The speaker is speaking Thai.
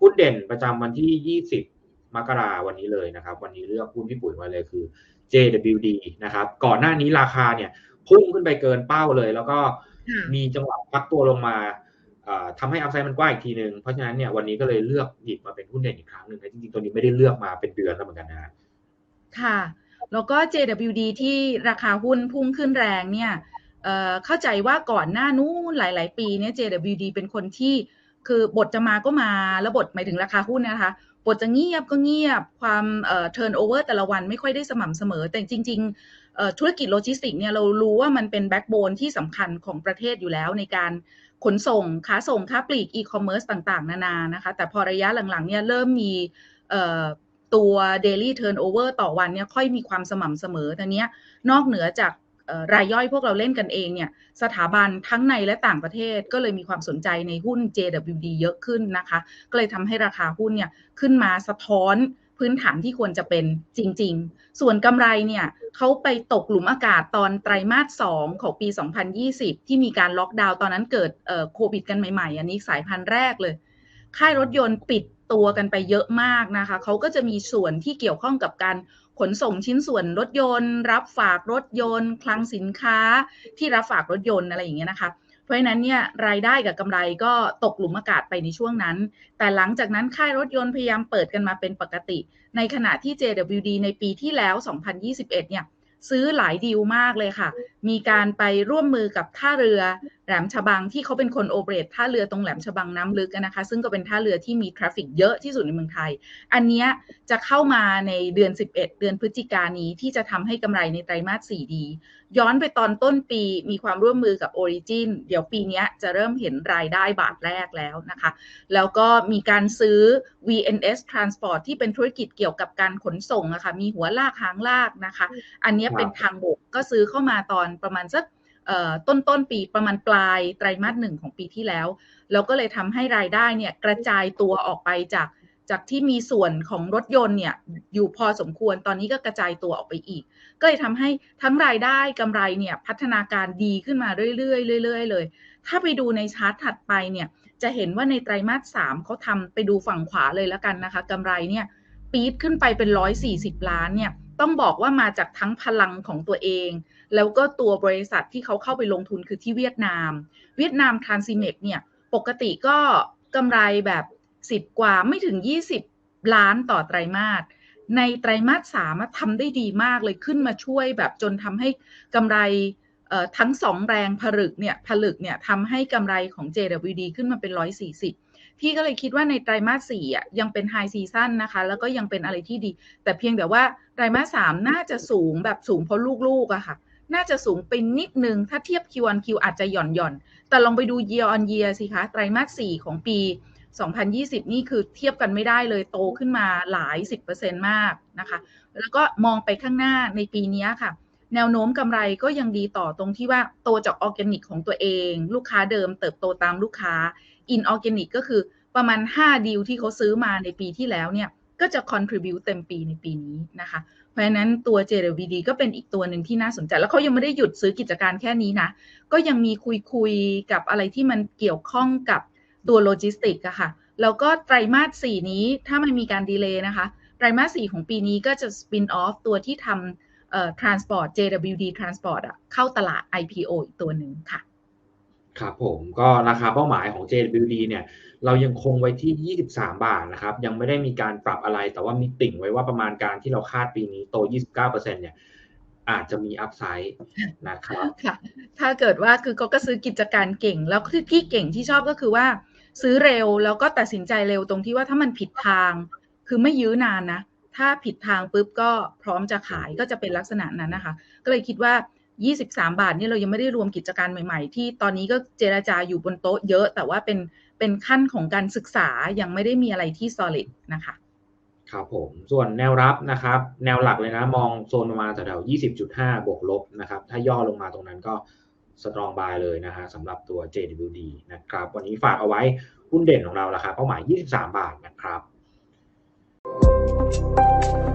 หุ้นเด่นประจำวันที่ 20 มกราวันนี้เลยนะครับ วันนี้เลือกหุ้นพี่ปุ๋ยมาเลยคือ JWD นะครับ ก่อนหน้านี้ราคาเนี่ยพุ่งขึ้นไปเกินเป้าเลย แล้วก็มีจังหวะพักตัวลงมาทำให้อัพไซด์มันกว้างอีกทีนึงเพราะฉะนั้นเนี่ยวันนี้ก็เลยเลือกหยิบมาเป็นหุ้นเด่นอีกครั้งหนึ่งนะจริงๆตัวนี้ไม่ได้เลือกมาเป็นเดือนแล้วเหมือนกันนะค่ะ แล้วก็ JWD ที่ราคาหุ้นพุ่งขึ้นแรงเนี่ย เข้าใจว่าก่อนหน้านู้นหลาย ๆ ปีเนี่ย JWD เป็นคนที่คือบทจะมาก็มา แล้วบทหมายถึงราคาหุ้นนะคะ บทจะเงียบก็เงียบ ความเอ่อ turnover แต่ละวันไม่ค่อยได้สม่ำเสมอ แต่จริง ๆ ธุรกิจโลจิสติกเนี่ยเรารู้ว่ามันเป็นแบ็กโบนที่สำคัญของประเทศอยู่แล้วในการขนส่ง ค้าส่ง ค้าปลีก อีคอมเมิร์ซต่าง ๆ นานา นะคะ แต่พอระยะหลัง ๆ เนี่ยเริ่มมีตัว daily turnover ต่อวันเนี่ยค่อยมีความสม่ำเสมอต่เนี้ยนอกเหนือจาก รายย่อยพวกเราเล่นกันเองเนี่ยสถาบันทั้งในและต่างประเทศก็เลยมีความสนใจในหุ้น JWD เยอะขึ้นนะคะ ก็เลยทำให้ราคาหุ้นเนี่ยขึ้นมาสะท้อนพื้นฐานที่ควรจะเป็นจริง ๆ ส่วนกำไรเนี่ยเขาไปตกหลุมอากาศตอนไตรมาส 2 ของปี 2020 ที่มีการล็อกดาวน์ตอนนั้นเกิดโควิดกันใหม่ๆ อันนี้สายพันธุ์แรกเลย ค่ายรถยนต์ปิดตัวกันไปเยอะมากนะคะ เขาก็จะมีส่วนที่เกี่ยวข้องกับการ นส่งชิ้นส่วนรถยนต์ รับฝากรถยนต์ คลังสินค้าที่รับฝากรถยนต์อะไรอย่างเงี้ยนะคะ เพราะฉะนั้นเนี่ยรายได้กับกำไรก็ตกหลุมอากาศไปในช่วงนั้น แต่หลังจากนั้นค่ายรถยนต์พยายามเปิดกันมาเป็นปกติ ในขณะที่ JWD ในปีที่แล้ว 2021 เนี่ยซื้อหลายดีลมากเลยค่ะ มีการไปร่วมมือกับท่าเรือแหลมฉบังที่เขาเป็นคนโอเปรตท่าเรือตรงแหลมฉบังน้ำลึกนะคะ ซึ่งก็เป็นท่าเรือที่มีทราฟฟิกเยอะที่สุดในเมืองไทย อันนี้จะเข้ามาในเดือน 11 เดือนพฤศจิกายนี้ที่จะทำให้กำไรในไตรมาส4ดี ย้อนไปตอนต้นปีมีความร่วมมือกับ Origin เดี๋ยวปีนี้จะเริ่มเห็นรายได้บาทแรกแล้วนะคะ แล้วก็มีการซื้อ VNS Transport ที่เป็นธุรกิจเกี่ยวกับการขนส่งอะคะ่ะมีหัวลากหางลากนะคะ อันนี้เป็นทางบกก็ซื้อเข้ามาตอนประมาณสัก ต้นต้นปีประมาณปลายไตรมาสหนึ่งของปีที่แล้ว แล้วก็เลยทำให้รายได้เนี่ยกระจายตัวออกไปจากจากที่มีส่วนของรถยนต์เนี่ยอยู่พอสมควรตอนนี้ก็กระจายตัวออกไปอีก ก็เลยทำให้ทั้งรายได้กำไรเนี่ยพัฒนาการดีขึ้นมาเรื่อยๆเรื่อยๆเลย ถ้าไปดูในชาร์ตถัดไปเนี่ยจะเห็นว่าในไตรมาสสามเขาทำไปดูฝั่งขวาเลยแล้วกันนะคะกำไรเนี่ยปีดขึ้นไปเป็นร้อยสี่สิบล้านเนี่ย ต้องบอกว่ามาจากทั้งพลังของตัวเอง แล้วก็ตัวบริษัทที่เขาเข้าไปลงทุนคือที่เวียดนาม เวียดนามทรานซิเมกเนี่ยปกติก็กำไรแบบ 10 กว่าไม่ถึง 20 ล้านต่อไตรมาสในไตรมาสสามทำได้ดีมากเลยขึ้นมาช่วยแบบจนทำให้กำไรทั้งสองแรงผลึกเนี่ยผลึกเนี่ยทำให้กำไรของ JWD ขึ้นมาเป็น 140 พี่ก็เลยคิดว่าในไตรมาสสี่อะยังเป็นไฮซีซั่นนะคะ แล้วก็ยังเป็นอะไรที่ดี แต่เพียงแต่ว่าไตรมาสสามน่าจะสูงแบบสูงเพราะลูกๆอะค่ะ น่าจะสูงไปนิดนึง ถ้าเทียบ Q on Q อาจจะหย่อนหย่อน แต่ลองไปดู year on year สิคะ ไตรมาสสี่ของปี 2020 นี่คือเทียบกันไม่ได้เลยโตขึ้นมาหลาย 10%มากนะคะ แล้วก็มองไปข้างหน้าในปีนี้ค่ะ แนวโน้มกำไรก็ยังดีต่อตรงที่ว่าโตจากออร์แกนิกของตัวเอง ลูกค้าเดิมเติบโตตามลูกค้าอินออร์แกนิกก็คือประมาณ 5 ดีลที่เขาซื้อมาในปีที่แล้วเนี่ยก็จะ contribute เต็มปีในปีนี้นะคะ เพราะฉะนั้นตัว JWD ก็เป็นอีกตัวหนึ่งที่น่าสนใจ แล้วเขายังไม่ได้หยุดซื้อกิจการแค่นี้นะ ก็ยังมีคุยคุยกับอะไรที่มันเกี่ยวข้องกับตัวโลจิสติกอะค่ะ แล้วก็ไตรมาสสี่นี้ถ้ามันมีการดีเลย์นะคะ ไตรมาสสี่ของปีนี้ก็จะสปินออฟตัวที่ทำ เอ่อ transport JWD transport อะเข้าตลาด IPO อีกตัวหนึ่งค่ะ ครับผมก็ราคาเป้าหมายของ JWD เนี่ยเรายังคงไว้ที่ 23 บาทนะครับ ยังไม่ได้มีการปรับอะไร แต่ว่ามีติ่งไว้ว่าประมาณการที่เราคาดปีนี้โต 29%เนี่ยอาจจะมีอัพไซด์นะครับค่ะ ถ้าเกิดว่าคือก็ซื้อกิจการเก่ง แล้วที่เก่งที่ชอบก็คือว่า ซื้อเร็วแล้วก็ตัดสินใจเร็วตรงที่ว่าถ้ามันผิดทาง คือไม่ยื้อนานนะ ถ้าผิดทางปุ๊บก็พร้อมจะขายก็จะเป็นลักษณะนั้นนะคะ ก็เลยคิดว่า 23 บาทนี่เรายังไม่ได้รวมกิจการใหม่ๆ ที่ตอนนี้ก็เจราจาอยู่บนโต๊ะเยอะ แต่ว่าเป็นเป็นขั้นของการศึกษายังไม่ได้มีอะไรที่ solid นะคะครับผมส่วนแนวรับนะครับ แนวหลักเลยนะ มองโซนประมาณแถวๆ20.5 บวกลบนะครับ ถ้าย่อลงมาตรงนั้นก็สตรองบายเลยนะฮะสำหรับตัว JWD นะครับ วันนี้ฝากเอาไว้หุ้นเด่นของเราราคาเป้าหมาย 23 บาทนะครับ Thank you.